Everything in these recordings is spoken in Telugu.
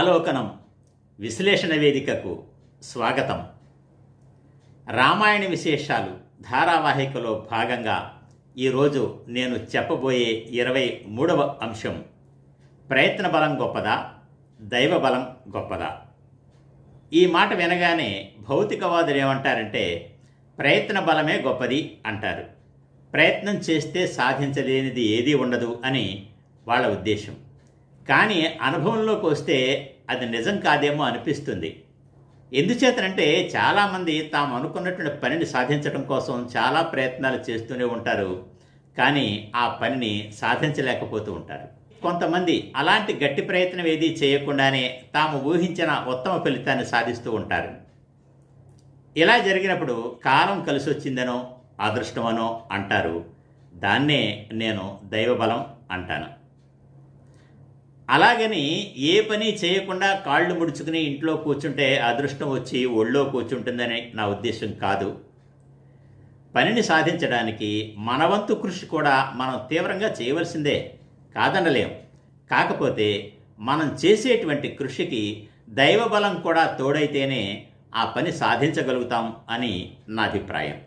ఆలోకనం విశ్లేషణ వేదికకు స్వాగతం. రామాయణ విశేషాలు ధారావాహికలో భాగంగా ఈరోజు నేను చెప్పబోయే ఇరవై మూడవ అంశం ప్రయత్న బలం గొప్పదా దైవ బలం గొప్పదా? ఈ మాట వినగానే భౌతికవాదులు ఏమంటారంటే ప్రయత్న బలమే గొప్పది అంటారు. ప్రయత్నం చేస్తే సాధించలేనిది ఏదీ ఉండదు అని వాళ్ళ ఉద్దేశం. కానీ అనుభవంలోకి వస్తే అది నిజం కాదేమో అనిపిస్తుంది. ఎందుచేతనంటే చాలామంది తాము అనుకున్నటువంటి పనిని సాధించడం కోసం చాలా ప్రయత్నాలు చేస్తూనే ఉంటారు. కానీ ఆ పనిని సాధించలేకపోతూ ఉంటారు. కొంతమంది అలాంటి గట్టి ప్రయత్నం ఏదీ చేయకుండానే తాము ఊహించిన ఉత్తమ ఫలితాన్ని సాధిస్తూ ఉంటారు. ఇలా జరిగినప్పుడు కాలం కలిసి వచ్చిందనో అదృష్టమనో అంటారు. దాన్నే నేను దైవబలం అంటాను. అలాగని ఏ పని చేయకుండా కాళ్ళు ముడుచుకుని ఇంట్లో కూర్చుంటే అదృష్టం వచ్చి ఒళ్ళో కూర్చుంటుందని నా ఉద్దేశం కాదు. పనిని సాధించడానికి మనవంతు కృషి కూడా మనం తీవ్రంగా చేయవలసిందే కాదనలేం. కాకపోతే మనం చేసేటువంటి కృషికి దైవబలం కూడా తోడైతేనే ఆ పని సాధించగలుగుతాం అని నా అభిప్రాయం.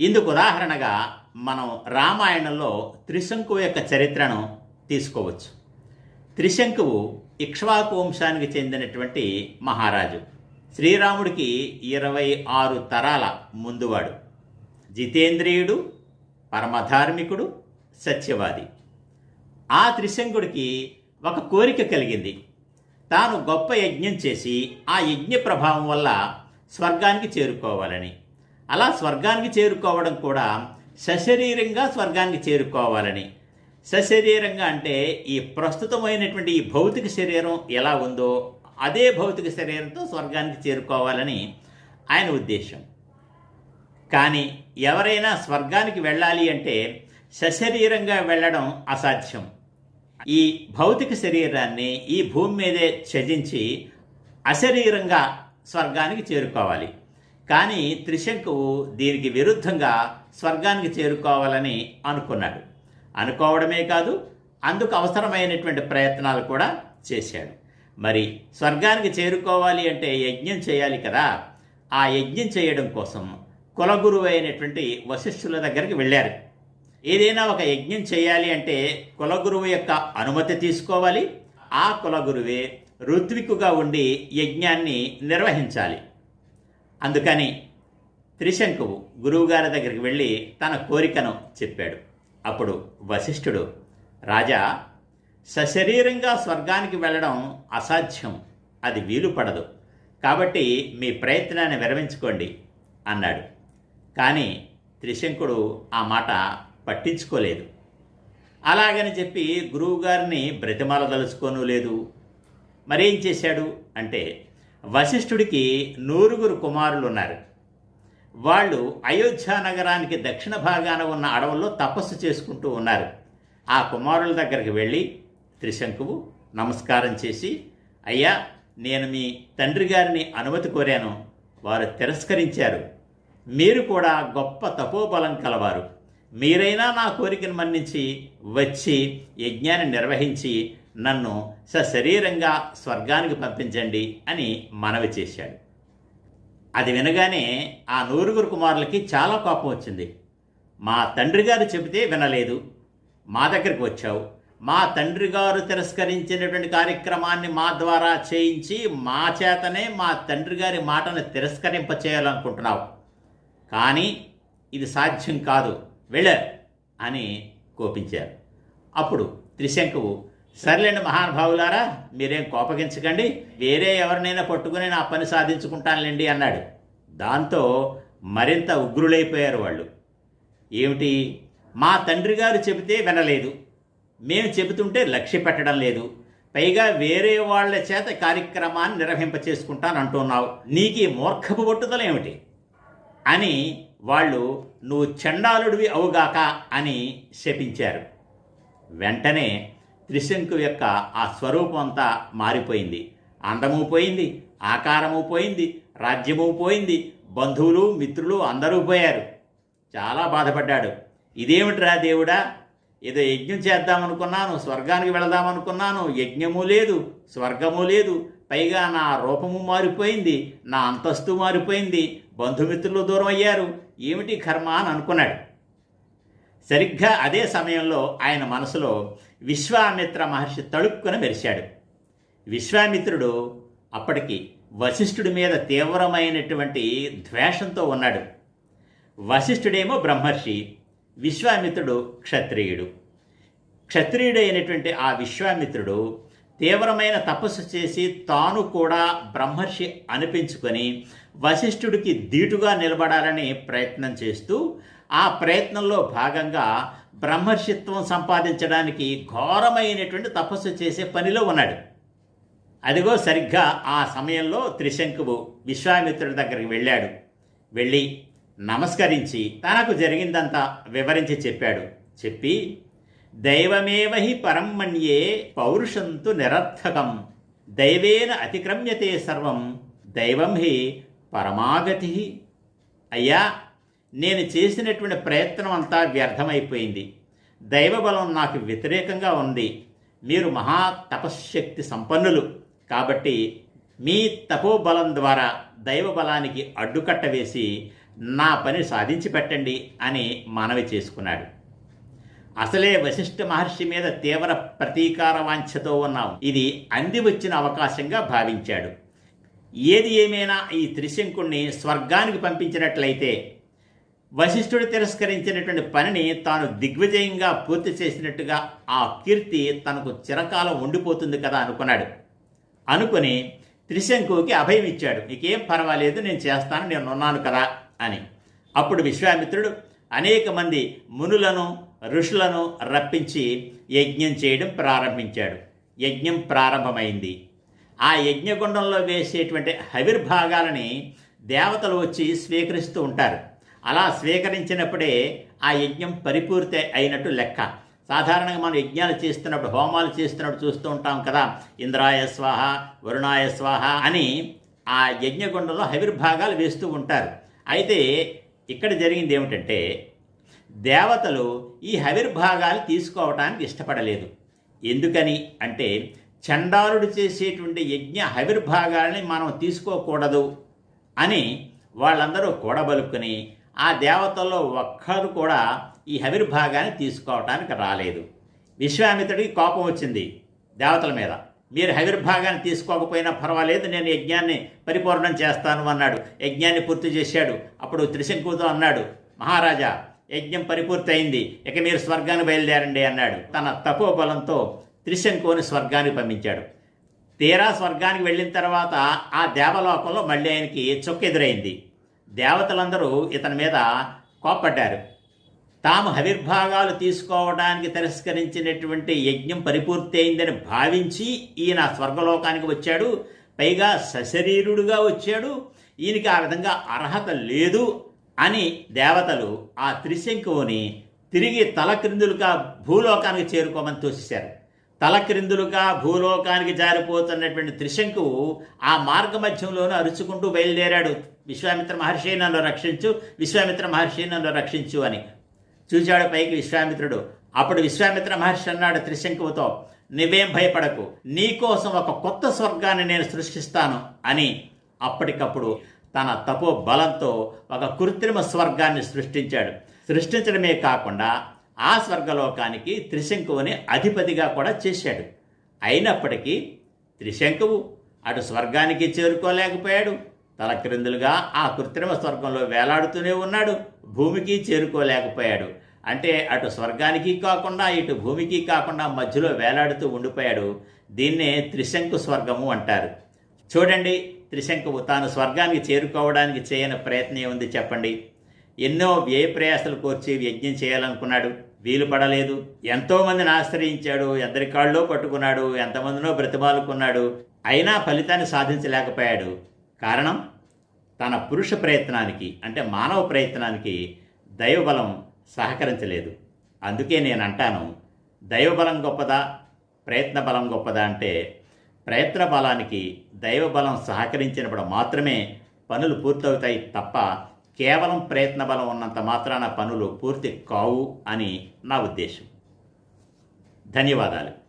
ఇందుకు ఉదాహరణగా మనం రామాయణంలో త్రిశంకు యొక్క చరిత్రను తీసుకోవచ్చు. త్రిశంకువు ఇక్ష్వాకు వంశానికి చెందినటువంటి మహారాజు. శ్రీరాముడికి ఇరవై ఆరు తరాల ముందువాడు. జితేంద్రియుడు పరమధార్మికుడు సత్యవాది. ఆ త్రిశంకుడికి ఒక కోరిక కలిగింది. తాను గొప్ప యజ్ఞం చేసి ఆ యజ్ఞ ప్రభావం వల్ల స్వర్గానికి చేరుకోవాలని. అలా స్వర్గానికి చేరుకోవడం కూడా సశరీరంగా స్వర్గానికి చేరుకోవాలని సశరీరంగా అంటే ఈ ప్రస్తుతమైనటువంటి ఈ భౌతిక శరీరం ఎలా ఉందో అదే భౌతిక శరీరంతో స్వర్గానికి చేరుకోవాలని ఆయన ఉద్దేశం. కానీ ఎవరైనా స్వర్గానికి వెళ్ళాలి అంటే సశరీరంగా వెళ్ళడం అసాధ్యం. ఈ భౌతిక శరీరాన్ని ఈ భూమి మీదే త్యజించి అశరీరంగా స్వర్గానికి చేరుకోవాలి. కానీ త్రిశంకువు దీనికి విరుద్ధంగా స్వర్గానికి చేరుకోవాలని అనుకున్నాడు. అనుకోవడమే కాదు అందుకు అవసరమైనటువంటి ప్రయత్నాలు కూడా చేశాడు. మరి స్వర్గానికి చేరుకోవాలి అంటే యజ్ఞం చేయాలి కదా? ఆ యజ్ఞం చేయడం కోసం కులగురువు అయినటువంటి వశిష్ఠుల దగ్గరికి వెళ్ళారు. ఏదైనా ఒక యజ్ఞం చేయాలి అంటే కులగురువు యొక్క అనుమతి తీసుకోవాలి. ఆ కులగురువే ఋత్వికుగా ఉండి యజ్ఞాన్ని నిర్వహించాలి. అందుకని త్రిశంకువు గురువుగారి దగ్గరికి వెళ్ళి తన కోరికను చెప్పాడు. అప్పుడు వశిష్ఠుడు రాజా సశరీరంగా స్వర్గానికి వెళ్ళడం అసాధ్యం. అది వీలు పడదు. కాబట్టి మీ ప్రయత్నాన్ని విరమించుకోండి అన్నాడు. కానీ త్రిశంకుడు ఆ మాట పట్టించుకోలేదు. అలాగని చెప్పి గురువుగారిని బ్రతిమాలదలుచుకోను లేదు. మరేం చేశాడు? అంటే వశిష్ఠుడికి నూరుగురు కుమారులు ఉన్నారు వాళ్ళు అయోధ్య నగరానికి దక్షిణ భాగాన ఉన్న అడవుల్లో తపస్సు చేసుకుంటూ ఉన్నారు. ఆ కుమారుల దగ్గరికి వెళ్ళి త్రిశంకువు నమస్కారం చేసి అయ్యా నేను మీ తండ్రి గారిని అనుమతి కోరాను. వారు తిరస్కరించారు. మీరు కూడా గొప్ప తపోబలం కలవారు. మీరైనా నా కోరికను మన్నించి వచ్చి యజ్ఞాన్ని నిర్వహించి నన్ను సశరీరంగా స్వర్గానికి పంపించండి అని మనవి చేశాడు. అది వినగానే ఆ నూరుగురు కుమారులకి చాలా కోపం వచ్చింది. మా తండ్రి గారు చెబితే వినలేదు. మా దగ్గరికి వచ్చావు. మా తండ్రి గారు తిరస్కరించినటువంటి కార్యక్రమాన్ని మా ద్వారా చేయించి మా చేతనే మా తండ్రి గారి మాటను తిరస్కరింప చేయాలనుకుంటున్నావు కానీ ఇది సాధ్యం కాదు. వెళ్ళ అని కోపించారు. అప్పుడు త్రిశంకువు సర్లేండి మహానుభావులారా మీరేం కోపగించకండి. వేరే ఎవరినైనా పట్టుకుని నా పని సాధించుకుంటానులేండి అన్నాడు. దాంతో మరింత ఉగ్రులైపోయారు వాళ్ళు. ఏమిటి? మా తండ్రి గారు చెబితే వినలేదు. మేము చెబుతుంటే లక్ష్య పెట్టడం లేదు. పైగా వేరే వాళ్ళ చేత కార్యక్రమాన్ని నిర్వహింప చేసుకుంటానంటున్నావు నీకు ఈ మూర్ఖపు పట్టుదలేమిటి? అని వాళ్ళు నువ్వు చండాలుడివి అవుగాక అని శపించారు. వెంటనే త్రిశంకు యొక్క ఆ స్వరూపం అంతా మారిపోయింది. అందము పోయింది ఆకారము పోయింది రాజ్యము పోయింది బంధువులు మిత్రులు అందరూ పోయారు. చాలా బాధపడ్డాడు. ఇదేమిట్రా దేవుడా? ఏదో యజ్ఞం చేద్దామనుకున్నాను స్వర్గానికి వెళదామనుకున్నాను యజ్ఞము లేదు స్వర్గము లేదు పైగా నా రూపము మారిపోయింది నా అంతస్తు మారిపోయింది బంధుమిత్రులు దూరం అయ్యారు. ఏమిటి కర్మ అని అనుకున్నాడు. సరిగ్గా అదే సమయంలో ఆయన మనసులో విశ్వామిత్ర మహర్షి తడుక్కున మెరిశాడు. విశ్వామిత్రుడు అప్పటికి వశిష్ఠుడి మీద తీవ్రమైనటువంటి ద్వేషంతో ఉన్నాడు. వశిష్ఠుడేమో బ్రహ్మర్షి విశ్వామిత్రుడు క్షత్రియుడు. క్షత్రియుడైనటువంటి ఆ విశ్వామిత్రుడు తీవ్రమైన తపస్సు చేసి తాను కూడా బ్రహ్మర్షి అనిపించుకొని వశిష్ఠుడికి ధీటుగా నిలబడాలని ప్రయత్నం చేస్తూ ఆ ప్రయత్నంలో భాగంగా బ్రహ్మర్షిత్వం సంపాదించడానికి ఘోరమైనటువంటి తపస్సు చేసే పనిలో ఉన్నాడు. అదిగో సరిగ్గా ఆ సమయంలో త్రిశంకువు విశ్వామిత్రుడి దగ్గరికి వెళ్ళాడు. వెళ్ళి నమస్కరించి తనకు జరిగిందంతా వివరించి చెప్పాడు. చెప్పి దైవమేవహి పరమ్మణ్యే పరం పౌరుషంతు నిరర్థకం. దైవేన అతిక్రమ్యతే సర్వం. దైవం హి పరమాగతి అయ్యా నేను చేసినటువంటి ప్రయత్నం అంతా వ్యర్థమైపోయింది. దైవబలం నాకు వ్యతిరేకంగా ఉంది. మీరు మహా తపశ్శక్తి సంపన్నులు. కాబట్టి మీ తపోబలం ద్వారా దైవబలానికి అడ్డుకట్ట వేసి నా పని సాధించి పెట్టండి అని మనవి చేసుకున్నాడు. అసలే వశిష్ఠ మహర్షి మీద తీవ్ర ప్రతీకార వాంఛతో ఉన్నాం. ఇది అంది వచ్చిన అవకాశంగా భావించాడు. ఏది ఏమైనా ఈ త్రిశంకుణ్ణి స్వర్గానికి పంపించినట్లయితే వశిష్ఠుడు తిరస్కరించినటువంటి పనిని తాను దిగ్విజయంగా పూర్తి చేసినట్టుగా ఆ కీర్తి తనకు చిరకాలం ఉండిపోతుంది కదా అనుకున్నాడు. అనుకుని త్రిశంకుకి అభయం ఇచ్చాడు. నీకేం పర్వాలేదు నేను చేస్తాను నేను ఉన్నాను కదా అని. అప్పుడు విశ్వామిత్రుడు అనేక మంది మునులను ఋషులను రప్పించి యజ్ఞం చేయడం ప్రారంభించాడు. యజ్ఞం ప్రారంభమైంది. ఆ యజ్ఞగుండంలో వేసేటువంటి హవిర్భాగాలని దేవతలు వచ్చి స్వీకరిస్తూ ఉంటారు. అలా స్వీకరించినప్పుడే ఆ యజ్ఞం పరిపూర్తి అయినట్టు లెక్క. సాధారణంగా మనం యజ్ఞాలు చేస్తున్నప్పుడు హోమాలు చేస్తున్నప్పుడు చూస్తూ ఉంటాం కదా ఇంద్రాయ స్వాహ వరుణాయ స్వాహ అని ఆ యజ్ఞగుండంలో హవిర్భాగాలు వేస్తూ ఉంటారు. అయితే ఇక్కడ జరిగింది ఏమిటంటే దేవతలు ఈ హవిర్భాగాలు తీసుకోవటానికి ఇష్టపడలేదు. ఎందుకని అంటే చండాలుడు చేసేటువంటి యజ్ఞ హవిర్భాగాల్ని మనం తీసుకోకూడదు అని వాళ్ళందరూ కూడబలుకుని ఆ దేవతల్లో ఒక్కరు కూడా ఈ హవిర్భాగాన్ని తీసుకోవటానికి రాలేదు. విశ్వామిత్రుడికి కోపం వచ్చింది దేవతల మీద. మీరు హవిర్భాగాన్ని తీసుకోకపోయినా పర్వాలేదు నేను యజ్ఞాన్ని పరిపూర్ణం చేస్తాను అన్నాడు. యజ్ఞాన్ని పూర్తి చేశాడు. అప్పుడు త్రిశంకుతో అన్నాడు మహారాజా యజ్ఞం పరిపూర్తి అయింది. ఇక మీరు స్వర్గాన్ని బయలుదేరండి అన్నాడు. తన తపోబలంతో త్రిశంకుని స్వర్గానికి పంపించాడు. తీరా స్వర్గానికి వెళ్ళిన తర్వాత ఆ దేవలోకంలో మళ్ళీ ఆయనకి చొక్కెదురైంది దేవతలందరూ ఇతని మీద కోప్పడ్డారు. తాము హవిర్భాగాలు తీసుకోవడానికి తిరస్కరించినటువంటి యజ్ఞం పరిపూర్తి అయిందని భావించి ఈయన స్వర్గలోకానికి వచ్చాడు. పైగా సశరీరుడుగా వచ్చాడు. ఈయనకి ఆ విధంగా అర్హత లేదు అని దేవతలు ఆ త్రిశంకువుని తిరిగి తలక్రిందులుగా భూలోకానికి చేరుకోమని తోసేశారు. తలక్రిందులుగా భూలోకానికి జారిపోతున్నటువంటి త్రిశంకువు ఆ మార్గ మధ్యంలోనూ అరుచుకుంటూ బయలుదేరాడు. విశ్వామిత్ర మహర్షి నన్ను రక్షించు విశ్వామిత్ర మహర్షి నన్ను రక్షించు అని. చూశాడు పైకి విశ్వామిత్రుడు. అప్పుడు విశ్వామిత్ర మహర్షి అన్నాడు త్రిశంకువుతో నువ్వేం భయపడకు. నీకోసం ఒక కొత్త స్వర్గాన్ని నేను సృష్టిస్తాను అని. అప్పటికప్పుడు తన తపో బలంతో ఒక కృత్రిమ స్వర్గాన్ని సృష్టించాడు. సృష్టించడమే కాకుండా ఆ స్వర్గలోకానికి త్రిశంకువుని అధిపతిగా కూడా చేశాడు. అయినప్పటికీ త్రిశంకువు అటు స్వర్గానికి చేరుకోలేకపోయాడు. తలక్రిందులుగా ఆ కృత్రిమ స్వర్గంలో వేలాడుతూనే ఉన్నాడు. భూమికి చేరుకోలేకపోయాడు. అంటే అటు స్వర్గానికి కాకుండా ఇటు భూమికి కాకుండా మధ్యలో వేలాడుతూ ఉండిపోయాడు. దీన్నే త్రిశంకు స్వర్గము అంటారు. చూడండి త్రిశంకువు తాను స్వర్గానికి చేరుకోవడానికి చేయని ప్రయత్నం ఏముంది చెప్పండి? ఎన్నో వ్యయ ప్రయాసలు కోర్చి యజ్ఞం చేయాలనుకున్నాడు. వీలు పడలేదు. ఎంతోమందిని ఆశ్రయించాడు. ఎందరి కాళ్ళలో పట్టుకున్నాడు. ఎంతమందినో బ్రతిమాలుకున్నాడు. అయినా ఫలితాన్ని సాధించలేకపోయాడు. కారణం? తన పురుష ప్రయత్నానికి అంటే మానవ ప్రయత్నానికి దైవబలం సహకరించలేదు. అందుకే నేను అంటాను దైవబలం గొప్పదా? ప్రయత్న బలం గొప్పదా అంటే ప్రయత్న బలానికి దైవబలం సహకరించినప్పుడు మాత్రమే పనులు పూర్తవుతాయి తప్ప కేవలం ప్రయత్న బలం ఉన్నంత మాత్రాన పనులు పూర్తి కావు అని నా ఉద్దేశం. ధన్యవాదాలు.